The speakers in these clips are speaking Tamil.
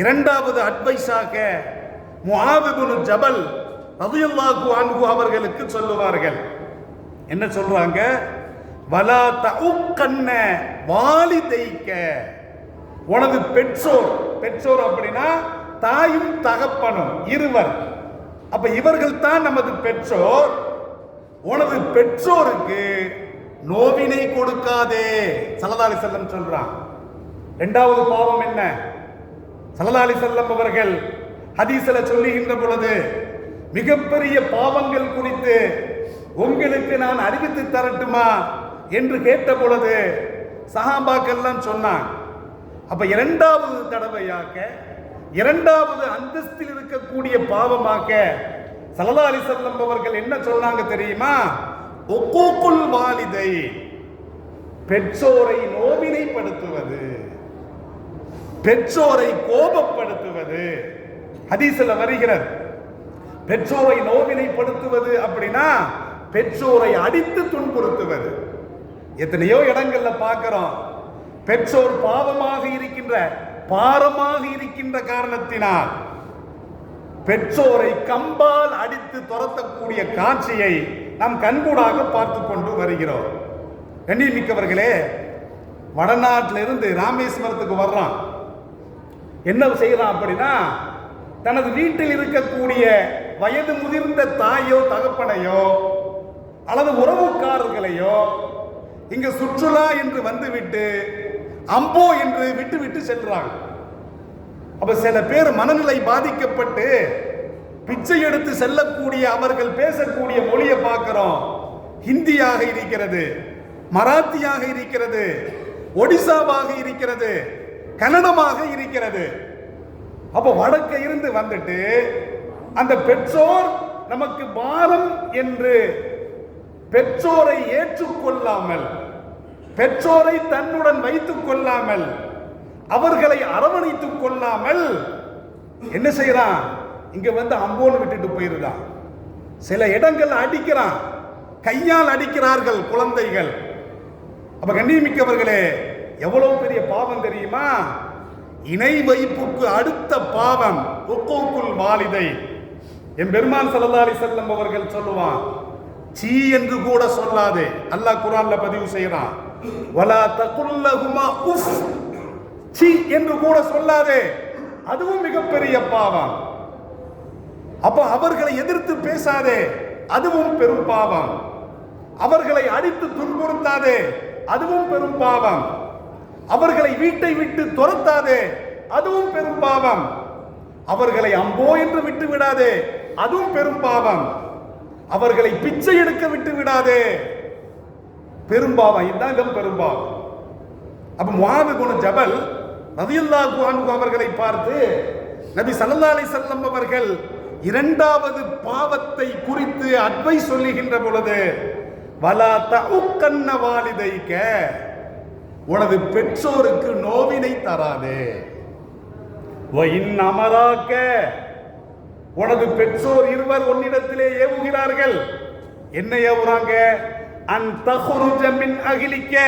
இரண்டாவது அட்வைஸாக முஆவிபுனு ஜபல் ரதியல்லாஹு அன்ஹு அவர்களுக்கு சொல்லுவார்கள். என்ன சொல்றாங்க? வலா தவுக்கண்ண வாலிதைக்க. உனது பெற்றோர் பெற்றோர் அப்படின்னா தாயும் தகப்பனும் இருவர். அப்ப இவர்கள் தான் நமது பெற்றோர் உனது பெற்றோருக்கு நோவினை கொடுக்காதே. சல்லல்லாஹு செல்லம் சொல்றான். இரண்டாவது பாவம் என்ன? சல்லல்லாஹு செல்லம் அவர்கள் ஹதீஸ்ல சொல்லுகின்ற பொழுது மிகப்பெரிய பாவங்கள் குறித்து உங்களுக்கு நான் அறிவித்து தரட்டுமா என்று கேட்ட பொழுது சஹாபாக்கெல்லாம் சொன்னான் அப்ப இரண்டாவது தடவையாக இரண்டாவது அந்தஸ்தில் இருக்கக்கூடிய பாவமாக சல்லா அலி செல்லம் அவர்கள் என்ன சொன்னாங்க தெரியுமா? ஒக்கோக்குள் வாலிதை பெற்றோரை நோவினைப்படுத்துவது. பெற்றோரை கோபப்படுத்துவது. ஹதீசில் வருகிறது. பெற்றோரை நோவினைப்படுத்துவது அப்படின்னா பெற்றோரை அடித்து துன்புறுத்துவது. எத்தனையோ இடங்கள்ல பார்க்கிறோம். பெற்றோர் பாவமாக இருக்கின்ற பாரமாக இருக்கின்ற காரணத்தினால் பெற்றோரை கம்பால் அடித்து துரத்தக்கூடிய காட்சியை நாம் கண்கூடாக பார்த்து கொண்டு வருகிறோம். கண்ணியமிக்கவர்களே வடநாட்டிலிருந்து ராமேஸ்வரத்துக்கு வர்றான் என்ன செய்யலாம் அப்படின்னா தனது வீட்டில் இருக்கக்கூடிய வயது முதிர்ந்த தாயோ தகப்பனையோ அல்லது உறவுக்காரர்களையோ இங்கு சுற்றுலா என்று வந்துவிட்டு அம்போ என்று விட்டு விட்டு செல்றாங்க. அப்ப சில பேர் மனநிலை பாதிக்கப்பட்டு பிச்சை எடுத்து செல்லக்கூடிய அவர்கள் பேசக்கூடிய மொழியை பார்க்கிறோம். ஹிந்தியாக இருக்கிறது மராத்தியாக இருக்கிறது ஒடிசாவாக இருக்கிறது கன்னடமாக இருக்கிறது. அப்ப வடக்க இருந்து வந்துட்டு அந்த பெற்றோர் நமக்கு பாரம் என்று பெற்றோரை ஏற்றுக்கொள்ளாமல் பெற்றோரை தன்னுடன் வைத்துக் கொள்ளாமல் அவர்களை அரவணைத்துக் கொள்ளாமல் என்ன செய்யறான் இங்க வந்து அம்போன்னு விட்டுட்டு போயிருந்தான் சில இடங்கள் அடிக்கிறான். கையால் அடிக்கிறார்கள் குழந்தைகள். அப்ப கண்ணியமிக்கவர்களே எவ்வளவு பெரிய பாவம் தெரியுமா? இணை வைப்புக்கு அடுத்த பாவம் ஒக்கோக்குள் வாலிதை. என் பெருமான் சல்லா அலி செல்லம் அவர்கள் சொல்லுவான் சீ என்று கூட சொல்லாதே. அல்லாஹ் குரான்ல பதிவு செய்யறான் வலா தகுல்லஹுமா உஃப். சீ என்று கூட சொல்லாதே. அதுவும் மிகப்பெரிய பாவம். அப்ப அவர்களை எதிர்த்து பேசாதே. அதுவும் பெரும் பாவம். அவர்களை அடித்து துன்புறுத்தாதே. அதுவும் பெரும் பாவம். அவர்களை வீட்டை விட்டு துரத்தாதே. அதுவும் பெரும் பாவம். அவர்களை அம்போ என்று விட்டு விடாதே. அதுவும் பெரும் பாவம். அவர்களை பிச்சை எடுக்க விட்டு விடாதே. பெரும்பாவம் இதுதான் இதம் பெரும்பாவம் அப்ப முகாது குண ஜபல் ரதியுல்லாஹு அன்ஹு அவர்களை பார்த்து நபி ஸல்லல்லாஹு அலைஹி அவர்கள் இரண்டாவது பாவத்தை குறித்து அட்வைஸ் சொல்லுகின்ற பொழுது வலா தகுக்கண்ண வாலிதைக்க உனது பெற்றோருக்கு நோவினை தராதே. அமராக்க உனது பெற்றோர் இருவர் உன்னிடத்திலே ஏவுகிறார்கள். என்ன ஏவுறாங்க? அன் அகிலிக்க.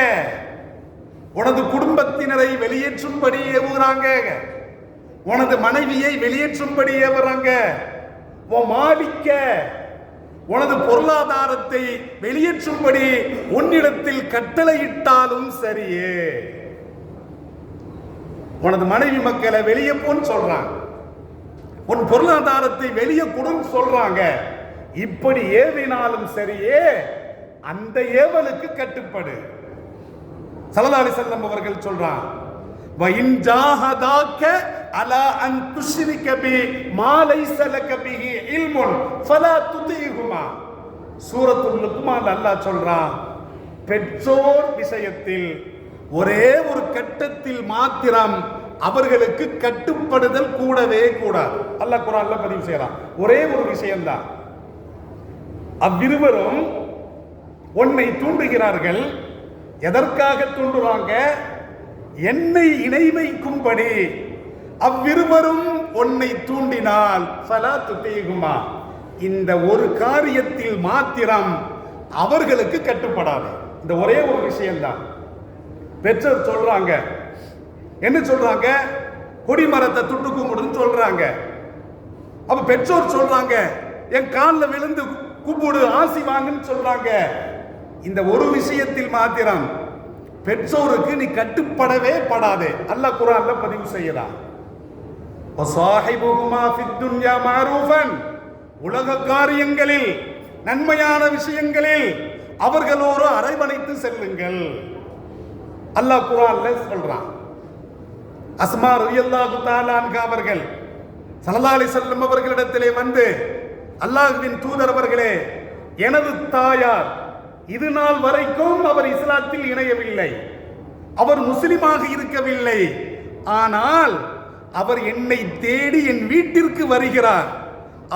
உனது குடும்பத்தினரை வெளியேற்றும்படி ஏவுகிறாங்க. உனது மனைவியை வெளியேற்றும்படி ஏவுறாங்க. உன் மாடிக்க உனது பொருளாதாரத்தை வெளியேற்றும்படி உன்னிடத்தில் கட்டளையிட்டாலும் சரியே. உனது மனைவி மக்களை வெளியே போன்னு சொல்றாங்க. உன் பொருளாதாரத்தை வெளியே கொடுன்னு சொல்றாங்க. இப்படி ஏவினாலும் சரியே. அந்த ஏவலுக்கு கட்டுப்படு. சலதாரி செல்லம் அவர்கள் சொல்றான் அலா அன் துஷ்ரிக கபி மாலை லைஸ லக பிஹி இல்முன் ஃபலா துதிஹுமா. சூரத்துல் லுக்மான் அல்லாஹ் சொல்றான் பெற்றோர் விஷயத்தில் ஒரே ஒரு கட்டத்தில் மாத்திரம் அவர்களுக்கு கட்டுப்படுதல் கூடவே கூடாது. அல்லாஹ் குரான்ல பதிவு செய்யறான் ஒரே ஒரு விஷயம்தான். அவ்விருவரும் உன்னை தூண்டுகிறார்கள் எதற்காக தூண்டுறாங்க? என்னை இணை வைக்கும்படி. அவ்விருவரும் உன்னை தூண்டினால் சலாத்து தீகுமா. இந்த ஒரு காரியத்தில் மாத்திரம் அவர்களுக்கு கட்டுப்படாது. இந்த ஒரே ஒரு விஷயம்தான். பெற்றோர் சொல்றாங்க. என்ன சொல்றாங்க? கொடிமரத்தை துண்டு கும்பிடுன்னு சொல்றாங்க. அப்ப பெற்றோர் சொல்றாங்க என் காலில் விழுந்து கும்பிடு ஆசி வாங்குன்னு சொல்றாங்க. இந்த ஒரு விஷயத்தில் மாத்திரம் பெற்றோருக்கு நீ கட்டுப்படவே படாதே. அல்லாஹ் குரான்ல பதிவு செய்யலாம் உலக காரியங்களில் நன்மையான விஷயங்களில் அவர்களோடு அரைவணைத்து செல்லுங்கள். அல்லாஹ் குரான்ல சொல்றான். அஸ்மா ரலியல்லாஹு தஆலா அவர்கள் ஸல்லல்லாஹு செல்லும் அவர்களிடத்திலே வந்து அல்லாஹுவின் தூதர் அவர்களே எனது தாயார் இது நாள் வரைக்கும் அவர் இஸ்லாத்தில் இணையவில்லை. அவர் முஸ்லிமாக இருக்கவில்லை. ஆனால் அவர் என்னை தேடி என் வீட்டிற்கு வருகிறார்.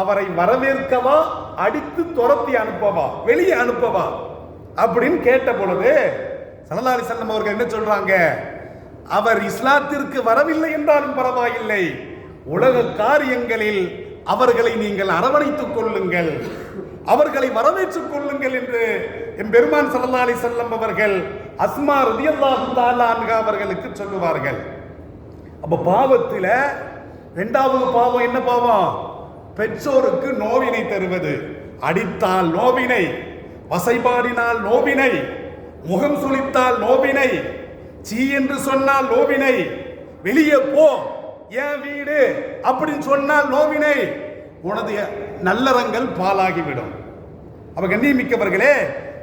அவரை வரவேற்கவா? அடித்து துரத்தி அனுப்பவா? வெளியே அனுப்பவா? அப்படின்னு கேட்ட பொழுது ஸல்லல்லாஹு அலைஹி அவர்கள் என்ன சொல்றாங்க? அவர் இஸ்லாத்திற்கு வரவில்லை என்றாலும் பரவாயில்லை. உலக காரியங்களில் அவர்களை நீங்கள் அரவணைத்துக் கொள்ளுங்கள். அவர்களை வரவேற்றுக் கொள்ளுங்கள் என்று என் பெருமான் சல்லா அலி செல்லம் அவர்கள் அஸ்மா ரதியல்லாஹு தஆலா அவர்களுக்கு சொல்லுவார்கள். அப்போ பாவத்தில் ரெண்டாவது பாவம் என்ன பாவம்? பெற்றோருக்கு நோவினை தருவது. அடித்தால் நோவினை வசைபாடினால் நோவினை முகம் சுழித்தால் நோவினை சீ என்று சொன்னால் நோவினை வெளியே போ என் வீடு அப்படின்னு சொன்னால் நோவினை. உனது நல்லறங்கள் பாலாகிவிடும் அப்ப கண்ணியமிக்கவர்களே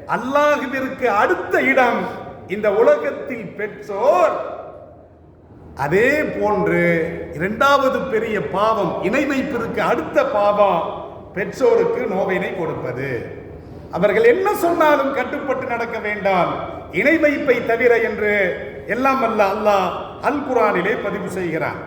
அல்லாஹுவிற்கு அடுத்த இடம் இந்த உலகத்தில் பெற்றோர் அதே போன்று இரண்டாவது பெரிய பாவம் இணை வைப்பிற்கு அடுத்த பாவம் பெற்றோருக்கு நோவினை கொடுப்பது. அவர்கள் என்ன சொன்னாலும் கட்டுப்பட்டு நடக்க வேண்டாம். இணை வைப்பை தவிர என்று எல்லாம் அல்ல அல்லாஹ் அல் குரானிலே பதிவு செய்கிறான்.